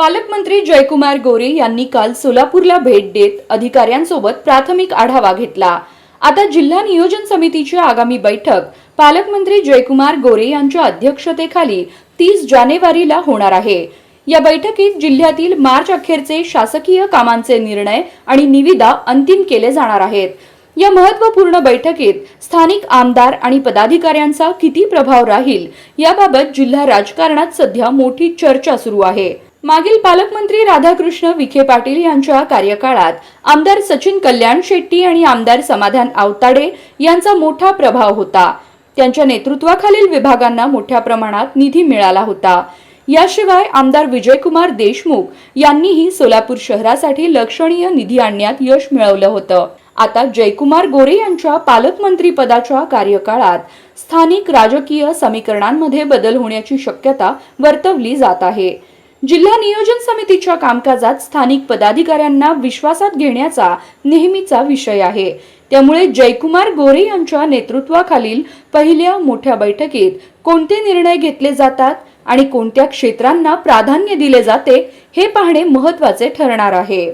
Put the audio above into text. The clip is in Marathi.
पालकमंत्री जयकुमार गोरे यांनी काल सोलापूरला भेट देत अधिकाऱ्यांसोबत प्राथमिक आढावा घेतला. आता जिल्हा नियोजन समितीची आगामी बैठक पालकमंत्री जयकुमार गोरे यांच्या अध्यक्षतेखाली तीस जानेवारीला होणार आहे. या बैठकीत जिल्ह्यातील मार्च अखेरचे शासकीय कामांचे निर्णय आणि निविदा अंतिम केले जाणार आहेत. या महत्त्वपूर्ण बैठकीत स्थानिक आमदार आणि पदाधिकाऱ्यांचा किती प्रभाव राहील याबाबत जिल्हा राजकारणात सध्या मोठी चर्चा सुरू आहे. मागील पालकमंत्री राधाकृष्ण विखे पाटील यांच्या कार्यकाळात आमदार सचिन कल्याण शेट्टी आणि आमदार समाधान आवताडे यांचा मोठा प्रभाव होता. त्यांच्या नेतृत्वाखालील विभागांना मोठ्या प्रमाणात निधी मिळाला होता. याशिवाय आमदार विजयकुमार देशमुख यांनीही सोलापूर शहरासाठी लक्षणीय निधी आणण्यात यश मिळवलं होतं. आता जयकुमार गोरे यांच्या पालकमंत्री पदाच्या कार्यकाळात स्थानिक राजकीय समीकरणांमध्ये बदल होण्याची शक्यता वर्तवली जात आहे. जिल्हा नियोजन समितीच्या कामकाजात स्थानिक पदाधिकाऱ्यांना विश्वासात घेण्याचा नेहमीचा विषय आहे. त्यामुळे जयकुमार गोरे यांच्या नेतृत्वाखालील पहिल्या मोठ्या बैठकीत कोणते निर्णय घेतले जातात आणि कोणत्या क्षेत्रांना प्राधान्य दिले जाते हे पाहणे महत्त्वाचे ठरणार आहे.